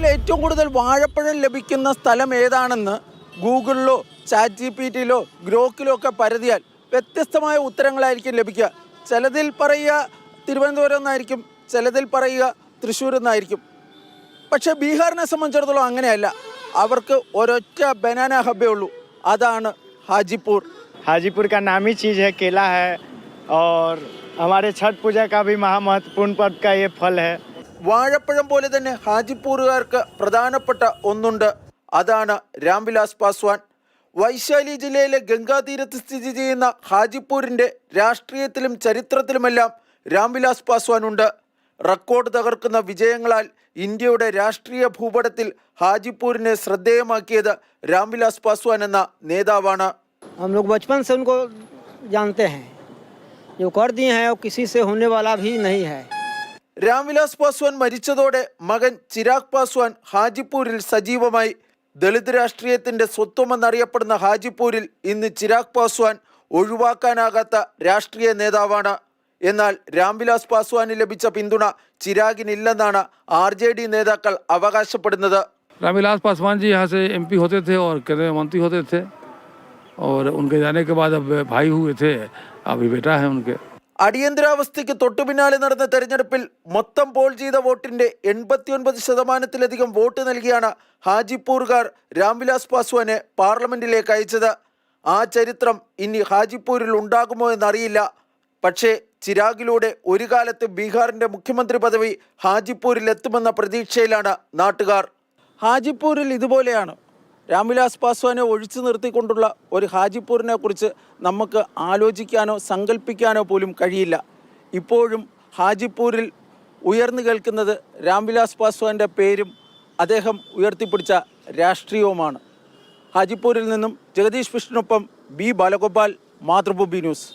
കേരളത്തിൽ ഏറ്റവും കൂടുതൽ വാഴപ്പഴം ലഭിക്കുന്ന സ്ഥലം ഏതാണെന്ന് ഗൂഗിളിലോ ചാറ്റ് ജി പി ടിയിലോ ഗ്രോക്കിലോ ഒക്കെ പരതിയാൽ വ്യത്യസ്തമായ ഉത്തരങ്ങളായിരിക്കും ലഭിക്കുക ചിലതിൽ പറയുക തിരുവനന്തപുരം എന്നായിരിക്കും ചിലതിൽ പറയുക തൃശ്ശൂർ എന്നായിരിക്കും പക്ഷേ ബീഹാറിനെ സംബന്ധിച്ചിടത്തോളം അങ്ങനെയല്ല അവർക്ക് ഒരൊറ്റ ബനാന ഹബ്ബേ ഉള്ളൂ അതാണ് ഹാജിപ്പൂർ हाजीपुर का नामी चीज़ है केला है और हमारे छठ पूजा का भी महा महत्वपूर्ण पर्व का ये फल है വാഴപ്പഴം പോലെ തന്നെ ഹാജിപ്പൂറുകാർക്ക് പ്രധാനപ്പെട്ട ഒന്നുണ്ട് അതാണ് രാംവിലാസ് പാസ്വാൻ വൈശാലി ജില്ലയിലെ ഗംഗാതീരത്ത് സ്ഥിതി ചെയ്യുന്ന ഹാജിപ്പൂരിൻ്റെ രാഷ്ട്രീയത്തിലും ചരിത്രത്തിലുമെല്ലാം രാംവിലാസ് പാസ്വാൻ ഉണ്ട് റെക്കോർഡ് തകർക്കുന്ന വിജയങ്ങളാൽ ഇന്ത്യയുടെ രാഷ്ട്രീയ ഭൂപടത്തിൽ ഹാജിപ്പൂരിനെ ശ്രദ്ധേയമാക്കിയത് രാംവിലാസ് പാസ്വാൻ എന്ന നേതാവാണ് हम लोग बचपन से उनको जानते हैं जो कर दिए हैं वो किसी से होने वाला भी नहीं है രാംവിലാസ് പാസ്വാൻ മരിച്ചതോടെ മകൻ ചിരാഗ് പാസ്വാൻ ഹാജിപ്പൂരിൽ സജീവമായി ദളിത് രാഷ്ട്രീയത്തിന്റെ സ്വത്വമെന്നറിയപ്പെടുന്ന ഹാജിപ്പൂരിൽ ഇന്ന് ചിരാഗ് പാസ്വാൻ ഒഴിവാക്കാനാകാത്ത രാഷ്ട്രീയ നേതാവാണ് എന്നാൽ രാംവിലാസ് പാസ്വാന് ലഭിച്ച പിന്തുണ ചിരാഗിനില്ലെന്നാണ് ആർ ജെ ഡി നേതാക്കൾ അവകാശപ്പെടുന്നത് रामविलास पासवान जी यहाँ से एमपी होते थे और केंद्रीय मंत्री होते थे और उनके जाने के बाद अब भाई हुए थे अभी बेटा है उनके അടിയന്തരാവസ്ഥയ്ക്ക് തൊട്ടുപിന്നാലെ നടന്ന തെരഞ്ഞെടുപ്പിൽ മൊത്തം പോൾ ചെയ്ത വോട്ടിന്റെ എൺപത്തിയൊൻപത് ശതമാനത്തിലധികം വോട്ട് നൽകിയാണ് ഹാജിപ്പൂർകാർ രാംവിലാസ് പാസ്വാനെ പാർലമെന്റിലേക്ക് അയച്ചത്. ആ ചരിത്രം ഇനി ഹാജിപ്പൂരിൽ ഉണ്ടാകുമോ എന്നറിയില്ല. പക്ഷേ ചിരാഗിലൂടെ ഒരു കാലത്ത് ബീഹാറിന്റെ മുഖ്യമന്ത്രി പദവി ഹാജിപ്പൂരിൽ എത്തുമെന്ന പ്രതീക്ഷയിലാണ് നാട്ടുകാർ. ഹാജിപ്പൂരിൽ ഇതുപോലെയാണ്. രാംവിലാസ് പാസ്വാനെ ഒഴിച്ചു നിർത്തിക്കൊണ്ടുള്ള ഒരു ഹാജിപ്പൂരിനെ കുറിച്ച് നമുക്ക് ആലോചിക്കാനോ സങ്കല്പിക്കാനോ പോലും കഴിയില്ല. ഇപ്പോഴും ഹാജിപ്പൂരിൽ ഉയർന്നു കേൾക്കുന്നത് രാംവിലാസ് പാസ്വാന്റെ പേരും അദ്ദേഹം ഉയർത്തിപ്പിടിച്ച രാഷ്ട്രീയവുമാണ്. ഹാജിപ്പൂരിൽ നിന്നും ജഗദീഷ് വിഷ്ണുനൊപ്പം ബി ബാലഗോപാൽ മാതൃഭൂമി ന്യൂസ്.